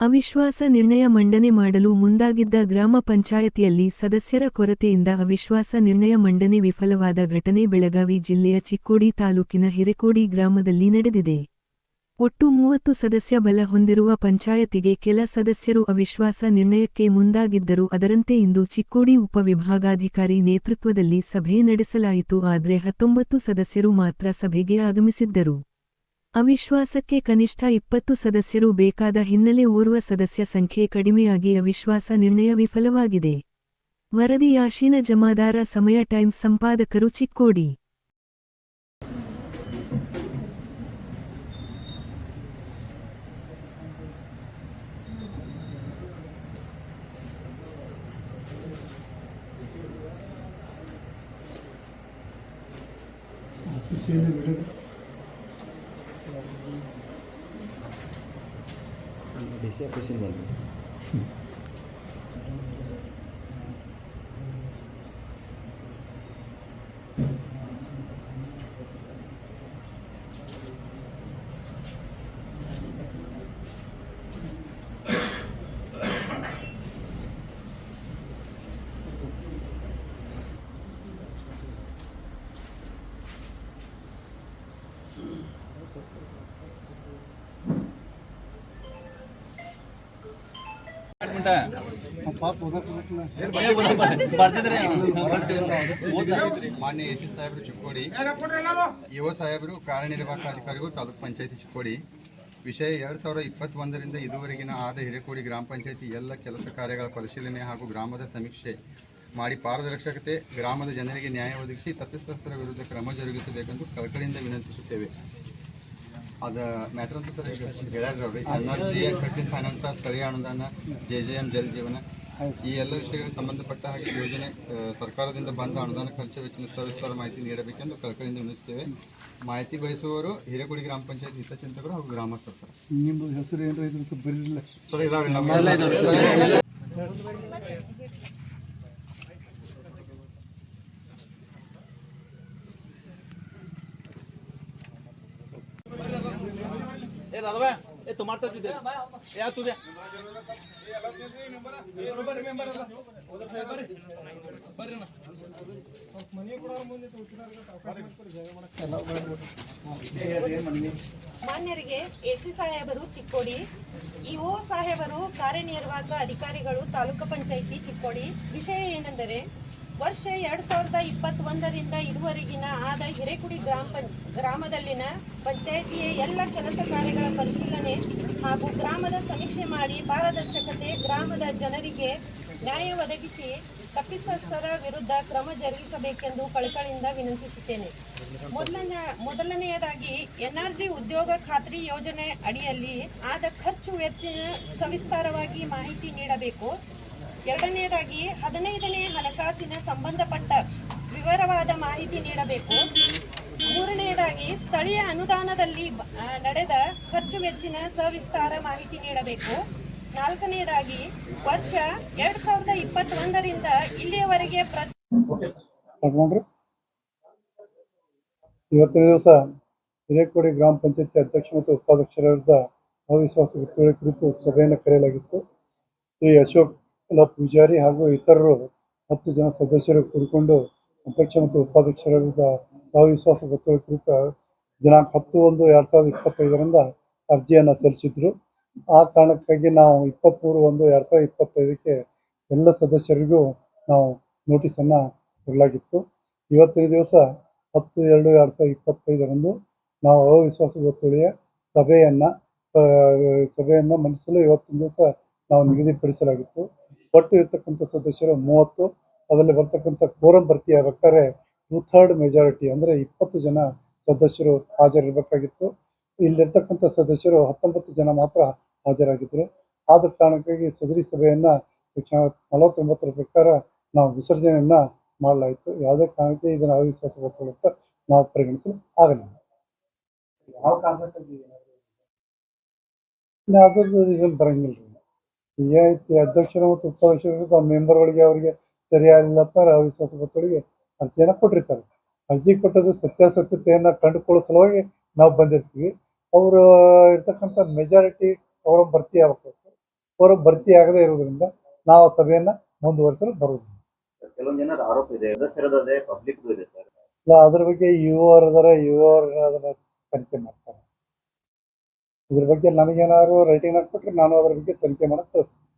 ಅವಿಶ್ವಾಸ ನಿರ್ಣಯ ಮಂಡನೆ ಮಾಡಲು ಮುಂದಾಗಿದ್ದ ಗ್ರಾಮ ಪಂಚಾಯತಿಯಲ್ಲಿ ಸದಸ್ಯರ ಕೊರತೆಯಿಂದ ಅವಿಶ್ವಾಸ ನಿರ್ಣಯ ಮಂಡನೆ ವಿಫಲವಾದ ಘಟನೆ ಬೆಳಗಾವಿ ಜಿಲ್ಲೆಯ ಚಿಕ್ಕೋಡಿ ತಾಲೂಕಿನ ಹಿರೇಕೋಡಿ ಗ್ರಾಮದಲ್ಲಿ ನಡೆದಿದೆ. ಒಟ್ಟು ಮೂವತ್ತು ಸದಸ್ಯ ಬಲ ಹೊಂದಿರುವ ಪಂಚಾಯತಿಗೆ ಕೆಲ ಸದಸ್ಯರು ಅವಿಶ್ವಾಸ ನಿರ್ಣಯಕ್ಕೆ ಮುಂದಾಗಿದ್ದರು. ಅದರಂತೆ ಇಂದು ಚಿಕ್ಕೋಡಿ ಉಪವಿಭಾಗಾಧಿಕಾರಿ ನೇತೃತ್ವದಲ್ಲಿ ಸಭೆ ನಡೆಸಲಾಯಿತು. ಆದರೆ ಹತ್ತೊಂಬತ್ತು ಸದಸ್ಯರು ಮಾತ್ರ ಸಭೆಗೆ ಆಗಮಿಸಿದ್ದರು. ಅವಿಶ್ವಾಸಕ್ಕೆ ಕನಿಷ್ಠ ಇಪ್ಪತ್ತು ಸದಸ್ಯರು ಬೇಕಾದ ಹಿನ್ನೆಲೆ ಓರ್ವ ಸದಸ್ಯ ಸಂಖ್ಯೆ ಕಡಿಮೆಯಾಗಿ ಅವಿಶ್ವಾಸ ನಿರ್ಣಯ ವಿಫಲವಾಗಿದೆ. ವರದಿ ಯಾಶೀನ ಜಮಾದಾರ ಸಮಯ ಟೈಮ್ಸ್ ಸಂಪಾದಕರು ಚಿಕ್ಕೋಡಿ. DC Fusion Valve. ಮಾನ್ಯ ಎ ಸಿ ಸಾಹೇಬರು ಚಿಕ್ಕೋಡಿ. ಯುವ ಸಾಹೇಬರು ಕಾರ್ಯನಿರ್ವಾಹಕ ಅಧಿಕಾರಿಗಳು ತಾಲೂಕು ಪಂಚಾಯತಿ ಚಿಕ್ಕೋಡಿ. ವಿಷಯ ಎರಡು ಸಾವಿರದ ಇಪ್ಪತ್ತೊಂದರಿಂದ ಇದುವರೆಗಿನ ಆದ ಹಿರೇಕೋಡಿ ಗ್ರಾಮ ಪಂಚಾಯತಿ ಎಲ್ಲ ಕೆಲಸ ಕಾರ್ಯಗಳ ಪರಿಶೀಲನೆ ಹಾಗೂ ಗ್ರಾಮದ ಸಮೀಕ್ಷೆ ಮಾಡಿ ಪಾರದರ್ಶಕತೆ ಗ್ರಾಮದ ಜನರಿಗೆ ನ್ಯಾಯ ಒದಗಿಸಿ ತಪ್ಪಿತಸ್ಥರ ವಿರುದ್ಧ ಕ್ರಮ ಜರುಗಿಸಬೇಕೆಂದು ಕಳಕಳಿಯಿಂದ ವಿನಂತಿಸುತ್ತೇವೆ. ಅದ ಮ್ಯಾಟ್ರ್ ಅಂತೂ ಸರ್ ಹೇಳ್ಯಾರ್ರಿ ಎನರ್ಜಿ ಕಟ್ಟಿನ ಫೈನಾನ್ಸ್ ಸ್ಥಳೀಯ ಅನುದಾನ ಜೆ ಜೆ ಎಂ ಜಲ್ ಜೀವನ. ಈ ಎಲ್ಲ ವಿಷಯಗಳಿಗೆ ಸಂಬಂಧಪಟ್ಟ ಹಾಗೆ ಯೋಜನೆ ಸರ್ಕಾರದಿಂದ ಬಂದ ಅನುದಾನ ಖರ್ಚು ವೆಚ್ಚದ ಸವಿಸ್ತಾರ ಮಾಹಿತಿ ನೀಡಬೇಕೆಂದು ಕಳಕಳಿಯಿಂದ ವಿನಿಸುತ್ತೇವೆ ಮಾಹಿತಿ ಬಯಸುವವರು ಹಿರೇಗುಡಿ ಗ್ರಾಮ ಪಂಚಾಯತ್ ಹಿತಚಿಂತಕರು ಹಾಗೂ ಗ್ರಾಮಸ್ಥರು ಸರ್. ನಿಮ್ಮ ಹೆಸರು ಏನು ಇದ್ರೆ ಸ್ವಲ್ಪ ಇದಾವೆ ಸರ್ ಇದಾವ್ರಿ ಮಾನ್ಯರಿಗೆ ಎಸಿ ಸಾಹೇಬರು ಚಿಕ್ಕೋಡಿ ಇಒ ಸಾಹೇಬರು ಕಾರ್ಯನಿರ್ವಾಹಕ ಅಧಿಕಾರಿಗಳು ತಾಲೂಕು ಪಂಚಾಯಿತಿ ಚಿಕ್ಕೋಡಿ. ವಿಷಯ ಏನೆಂದರೆ ವರ್ಷ ಎರಡ್ ಸಾವಿರದ ಇಪ್ಪತ್ತೊಂದರಿಂದ ಇದುವರೆಗಿನ ಆದ ಹಿರೇಕುಡಿ ಗ್ರಾಮ ಪಂ ಗ್ರಾಮದಲ್ಲಿನ ಪಂಚಾಯಿತಿಯ ಎಲ್ಲ ಕೆಲಸ ಕಾರ್ಯಗಳ ಪರಿಶೀಲನೆ ಹಾಗೂ ಗ್ರಾಮದ ಸಮೀಕ್ಷೆ ಮಾಡಿ ಪಾರದರ್ಶಕತೆ ಗ್ರಾಮದ ಜನರಿಗೆ ನ್ಯಾಯ ಒದಗಿಸಿ ತಪ್ಪಿತಸ್ಥರ ವಿರುದ್ಧ ಕ್ರಮ ಜರುಗಿಸಬೇಕೆಂದು ಕಳಕಳಿಯಿಂದ ವಿನಂತಿಸುತ್ತೇನೆ. ಮೊದಲನೇ, ಮೊದಲನೆಯದಾಗಿ ಎನ್ಆರ್ಜಿ ಉದ್ಯೋಗ ಖಾತ್ರಿ ಯೋಜನೆ ಅಡಿಯಲ್ಲಿ ಆದ ಖರ್ಚು ವೆಚ್ಚ ಸವಿಸ್ತಾರವಾಗಿ ಮಾಹಿತಿ ನೀಡಬೇಕು. ಎರಡನೆಯದಾಗಿ ಹದಿನೈದನೇ ಹಣಕಾಸಿನ ಸಂಬಂಧಪಟ್ಟ ವಿವರವಾದ ಮಾಹಿತಿ ನೀಡಬೇಕು. ಮೂರನೆಯದಾಗಿ ಸ್ಥಳೀಯ ಅನುದಾನದಲ್ಲಿ ನಡೆದ ಖರ್ಚು ವೆಚ್ಚಿನ ಸವಿಸ್ತಾರ ಮಾಹಿತಿ ನೀಡಬೇಕು. ನಾಲ್ಕನೆಯದಾಗಿ ವರ್ಷ ಎರಡ್ ಸಾವಿರದ ಇಪ್ಪತ್ತೊಂದರಿಂದ ಇಲ್ಲಿಯವರೆಗೆ ಇವತ್ತಿನ ದಿವಸ ಹಿರೇಕೋಡಿ ಗ್ರಾಮ ಪಂಚಾಯತಿ ಅಧ್ಯಕ್ಷ ಮತ್ತು ಉಪಾಧ್ಯಕ್ಷರ ವಿರುದ್ಧ ಅವಿಶ್ವಾಸ ಗೊತ್ತುವಳಿ ಕುರಿತು ಸಭೆಯನ್ನು ಕರೆಯಲಾಗಿತ್ತು. ಶ್ರೀ ಅಶೋಕ್ ಲ ಪೂಜಾರಿ ಹಾಗೂ ಇತರರು ಹತ್ತು ಜನ ಸದಸ್ಯರು ಕೂಡಿಕೊಂಡು ಅಧ್ಯಕ್ಷ ಮತ್ತು ಉಪಾಧ್ಯಕ್ಷರ ವಿರುದ್ಧ ಅವಿಶ್ವಾಸ ಗೊತ್ತುವಳಿ ಕುರಿತ ದಿನಾಂಕ ಹತ್ತು ಒಂದು ಎರಡು ಸಾವಿರದ ಇಪ್ಪತ್ತೈದರಿಂದ ಅರ್ಜಿಯನ್ನು ಸಲ್ಲಿಸಿದ್ರು. ಆ ಕಾರಣಕ್ಕಾಗಿ ನಾವು ಇಪ್ಪತ್ತ್ಮೂರು ಒಂದು ಎರಡು ಸಾವಿರದ ಇಪ್ಪತ್ತೈದಕ್ಕೆ ಎಲ್ಲ ಸದಸ್ಯರಿಗೂ ನಾವು ನೋಟಿಸನ್ನು ಕೊಡಲಾಗಿತ್ತು. ಇವತ್ತಿನ ದಿವಸ ಹತ್ತು ಎರಡು ಎರಡು ಸಾವಿರದ ಇಪ್ಪತ್ತೈದರಂದು ನಾವು ಅವಿಶ್ವಾಸ ಗೊತ್ತುವಳಿಯ ಸಭೆಯನ್ನು ಸಭೆಯನ್ನು ಮಂಡಿಸಲು ಇವತ್ತಿನ ದಿವಸ ನಾವು ನಿಗದಿಪಡಿಸಲಾಗಿತ್ತು. ಒಟ್ಟು ಇರ್ತಕ್ಕಂಥ ಸದಸ್ಯರು ಮೂವತ್ತು ಅದರಲ್ಲಿ ಬರ್ತಕ್ಕಂಥ ಕೋರಂ ಭರ್ತಿಯಾಗಬೇಕಾದ್ರೆ ಟೂ ಥರ್ಡ್ ಮೆಜಾರಿಟಿ ಅಂದರೆ ಇಪ್ಪತ್ತು ಜನ ಸದಸ್ಯರು ಹಾಜರಿರಬೇಕಾಗಿತ್ತು. ಇಲ್ಲಿರ್ತಕ್ಕಂಥ ಸದಸ್ಯರು ಹತ್ತೊಂಬತ್ತು ಜನ ಮಾತ್ರ ಹಾಜರಾಗಿದ್ದರು. ಆದ ಕಾರಣಕ್ಕಾಗಿ ಸದರಿ ಸಭೆಯನ್ನು ನಲವತ್ತೊಂಬತ್ತರ ಪ್ರಕಾರ ನಾವು ವಿಸರ್ಜನೆಯನ್ನ ಮಾಡಲಾಯಿತು. ಯಾವುದೇ ಕಾರಣಕ್ಕೆ ಇದನ್ನು ಅವಿಶ್ವಾಸ ಗೊತ್ತಾಗುತ್ತ ನಾವು ಪರಿಗಣಿಸಲು ಆಗಲಿಲ್ಲ. ಅದರದ್ದು ರೀಸನ್ ಬರಂಗಿಲ್ಲ ರಿಯಾಯಿತಿ ಅಧ್ಯಕ್ಷರು ಮತ್ತು ಉಪಾಧ್ಯಕ್ಷರು ತಮ್ಮ ಮೆಂಬರ್ಗಳಿಗೆ ಅವರಿಗೆ ಸರಿಯಾಗಿಲ್ಲ ತರ ಅವಿಶ್ವಾಸ ಗೊತ್ತುಗಳಿಗೆ ಅರ್ಜಿಯನ್ನು ಕೊಟ್ಟಿರ್ತಾರೆ. ಅರ್ಜಿ ಕೊಟ್ಟದ್ದು ಸತ್ಯಾಸತ್ಯತೆಯನ್ನು ಕಂಡುಕೊಳ್ಳೋ ಸಲುವಾಗಿ ನಾವು ಬಂದಿರ್ತೀವಿ. ಅವರು ಇರ್ತಕ್ಕಂಥ ಮೆಜಾರಿಟಿ ಅವರ ಭರ್ತಿ ಆಗಬೇಕು. ಅವರು ಭರ್ತಿ ಆಗದೇ ಇರುವುದರಿಂದ ನಾವು ಸಭೆಯನ್ನು ಮುಂದುವರಿಸಲು ಬರುವುದಿಲ್ಲ. ಕೆಲವೊಂದು ಜನರ ಆರೋಪ ಇದೆ. ಪಬ್ಲಿಕ್ ಇದೆ ಸರ್. ಇಲ್ಲ ಅದ್ರ ಬಗ್ಗೆ ಯುವ ಅದರ ಅದನ್ನ ತನಿಖೆ ಮಾಡಿ. ಇದ್ರ ಬಗ್ಗೆ ನನಗೇನಾದ್ರು ರೈಟಿಂಗ್ ಹಾಕ್ಬಿಟ್ರೆ ನಾನು ಅದ್ರ ಬಗ್ಗೆ ತನಿಖೆ ಮಾಡಕ್ಕೆ ಕಳಿಸ್ತೀನಿ.